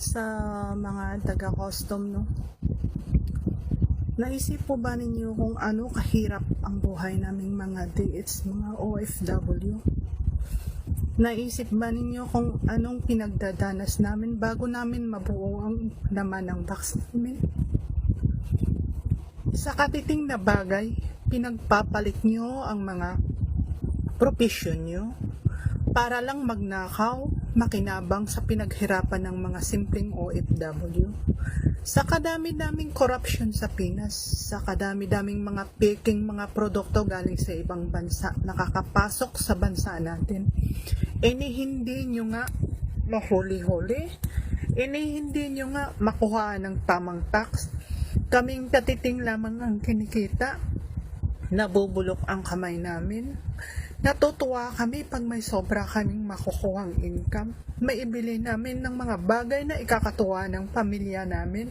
sa mga taga-custom, no? Naisip po ba ninyo kung ano kahirap ang buhay naming mga DH, mga OFW? Naisip ba ninyo kung anong pinagdadanas namin bago namin mabuo ang laman ng box namin? Sa katiting na bagay, pinagpapalit nyo ang mga profession nyo para lang magnakaw, makinabang sa pinaghirapan ng mga simpleng OFW. Sa kadami-daming corruption sa Pinas, sa kadami-daming mga peking mga produkto galing sa ibang bansa nakakapasok sa bansa natin, ini hindi nyo nga mahuli-huli, ini hindi nyo nga makuha ng tamang tax, kaming katiting lamang ang kinikita, nabubulok ang kamay namin. Natutuwa kami pag may sobra kaming makukuhang income. Maibili namin ng mga bagay na ikakatuwa ng pamilya namin.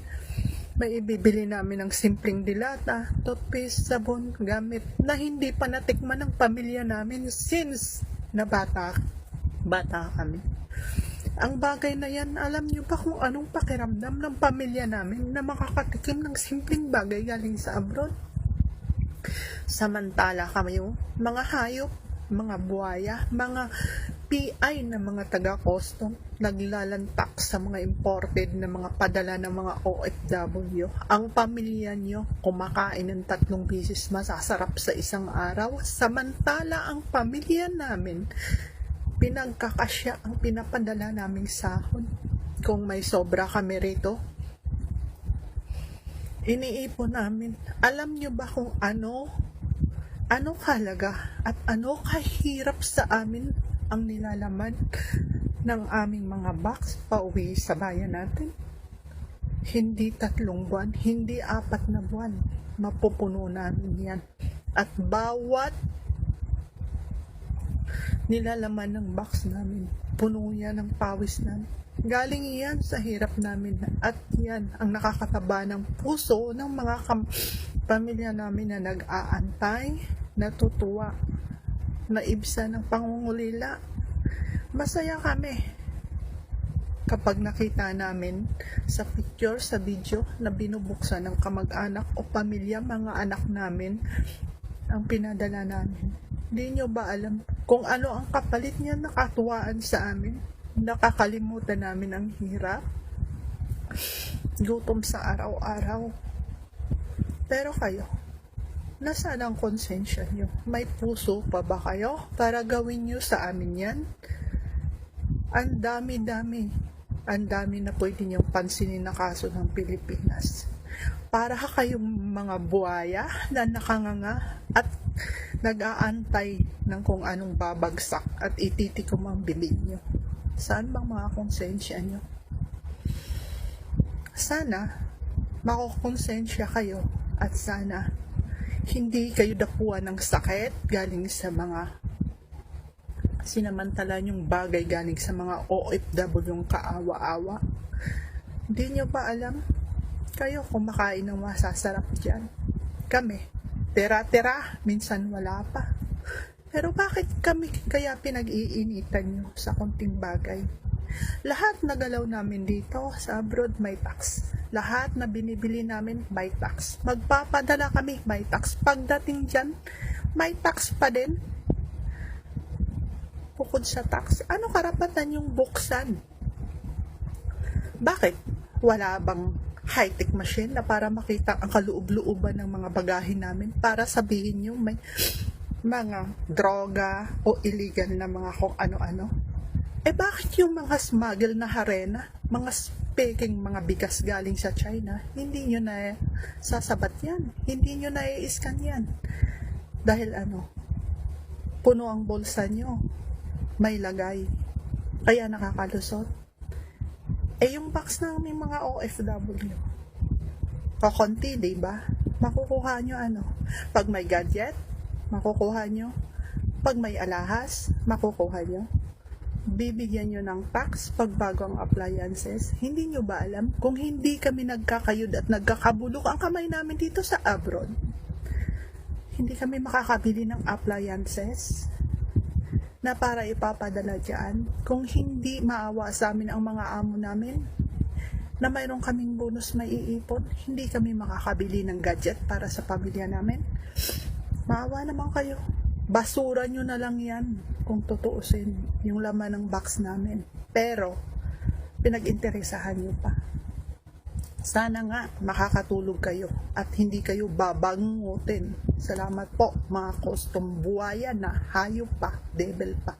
Maibibili namin ng simpleng dilata, toothpaste, sabon, gamit na hindi pa natikman ng pamilya namin since na bata, bata kami. Ang bagay na yan, alam niyo pa kung anong pakiramdam ng pamilya namin na makakatikim ng simpleng bagay galing sa abroad? Samantala kami yung mga hayop, mga buhaya, mga PI na mga taga-custom naglalantak sa mga imported na mga padala ng mga OFW. Ang pamilya nyo kumakain ng tatlong bisis masasarap sa isang araw. Samantala ang pamilya namin pinagkakasya ang pinapadala naming sahod. Kung may sobra kami rito, iniipon namin. Alam nyo ba kung ano ano halaga at ano kahirap sa amin ang nilalaman ng aming mga box pauwi sa bayan natin? Hindi tatlong buwan, hindi apat na buwan. Mapupuno namin yan. At bawat nilalaman ng box namin, puno yan ng pawis namin. Galing yan sa hirap namin at yan ang nakakataba ng puso ng mga pamilya namin na nag-aantay, natutuwa, naibsa ng pangungulila. Masaya kami kapag nakita namin sa picture, sa video na binubuksan ng kamag-anak o pamilya, mga anak namin ang pinadala namin. Hindi nyo ba alam kung ano ang kapalit niya nakatuwaan sa amin? Nakakalimutan namin ang hirap. Gutom sa araw-araw. Pero kayo, nasaan ang konsensya nyo? May puso pa ba kayo para gawin nyo sa amin yan? Ang dami-dami. Ang dami na pwede niyong pansinin na kaso ng Pilipinas. Para kayong mga buhaya na nakanganga at nag-aantay ng kung anong babagsak at ititikom ang bilin nyo. Saan bang mga konsensya nyo? Sana makukonsensya kayo at sana hindi kayo dapuan ng sakit galing sa mga sinamantala yung bagay galing sa mga OFW yung kaawa-awa. Hindi nyo ba alam? Kayo kumakain ng masasarap dyan. Kami, tera-tera, minsan wala pa. Pero bakit kami kaya pinag-iinitan nyo sa konting bagay? Lahat na galaw namin dito sa abroad may tax. Lahat na binibili namin may tax. Magpapadala kami may tax. Pagdating dyan, may tax pa din. Bukod sa tax, ano karapatan yung buksan? Bakit? Wala bang high-tech machine na para makita ang kaloob-looban ng mga bagahe namin para sabihin nyo may mga droga o illegal na mga kung ano-ano? Eh bakit yung mga smuggle na harena, mga speaking mga bigas galing sa China, hindi nyo na sasabat yan, hindi nyo na i-scan yan. Dahil ano, puno ang bulsa nyo, may lagay, kaya nakakalusot. Eh yung box ng may mga OFW, kakonti, di ba? Makukuha nyo ano, pag may gadget, makukuha nyo. Pag may alahas, makukuha nyo bibigyan nyo ng tax pag bago ang appliances. Hindi nyo ba alam kung hindi kami nagkakayod at nagkakabulok ang kamay namin dito sa abroad? Hindi kami makakabili ng appliances na para ipapadala dyan kung hindi maawa sa amin ang mga amo namin. na mayroon kaming bonus na iipon. Hindi kami makakabili ng gadget para sa pamilya namin. Maawa naman kayo. Basura nyo na lang yan kung tutuusin yung laman ng box namin. Pero, pinag-interesahan nyo pa. Sana nga makakatulog kayo at hindi kayo babangutin. Salamat po mga custom buhaya na hayop pa, devil pa.